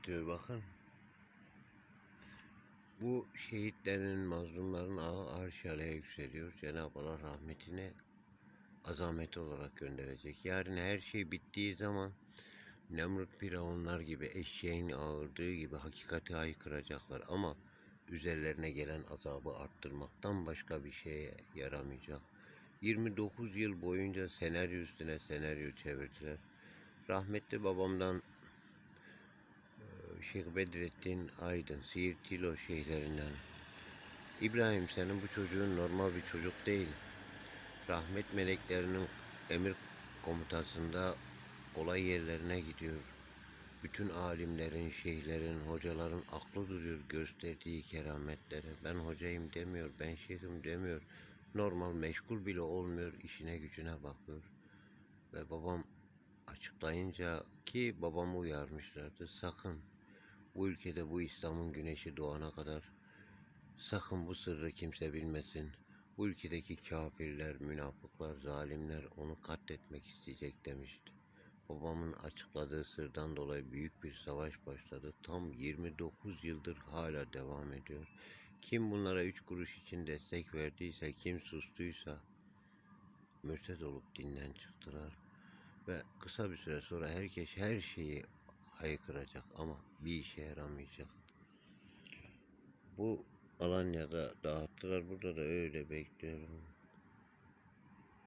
anlatıyor bakın. Bu şehitlerin, mazlumların ağı arşaleye yükseliyor. Cenab-ı Allah rahmetini azameti olarak gönderecek. Yarın her şey bittiği zaman Nemrut Firavunlar gibi eşeğin ağırdığı gibi hakikati haykıracaklar ama üzerlerine gelen azabı arttırmaktan başka bir şeye yaramayacak. 29 yıl boyunca senaryo üstüne senaryo çevirdiler. Rahmetli babamdan Şeyh Bedrettin Aydın, Siirt Tilo şeyhlerinden. İbrahim senin bu çocuğun normal bir çocuk değil. Rahmet meleklerinin emir komutasında olay yerlerine gidiyor. Bütün alimlerin, şeyhlerin, hocaların aklı duruyor gösterdiği kerametlere. Ben hocayım demiyor, ben şeyhim demiyor. Normal meşgul bile olmuyor, işine gücüne bakıyor. Ve babam açıklayınca ki babamı uyarmışlardı. Sakın bu ülkede bu İslam'ın güneşi doğana kadar sakın bu sırrı kimse bilmesin. Bu ülkedeki kafirler, münafıklar, zalimler onu katletmek isteyecek demişti. Babamın açıkladığı sırdan dolayı büyük bir savaş başladı. Tam 29 yıldır hala devam ediyor. Kim bunlara üç kuruş için destek verdiyse, kim sustuysa mürted olup dinden çıktılar. Ve kısa bir süre sonra herkes her şeyi haykıracak ama bir işe yaramayacak. Bu Alanya'da dağıttılar. Burada da öyle bekliyorum.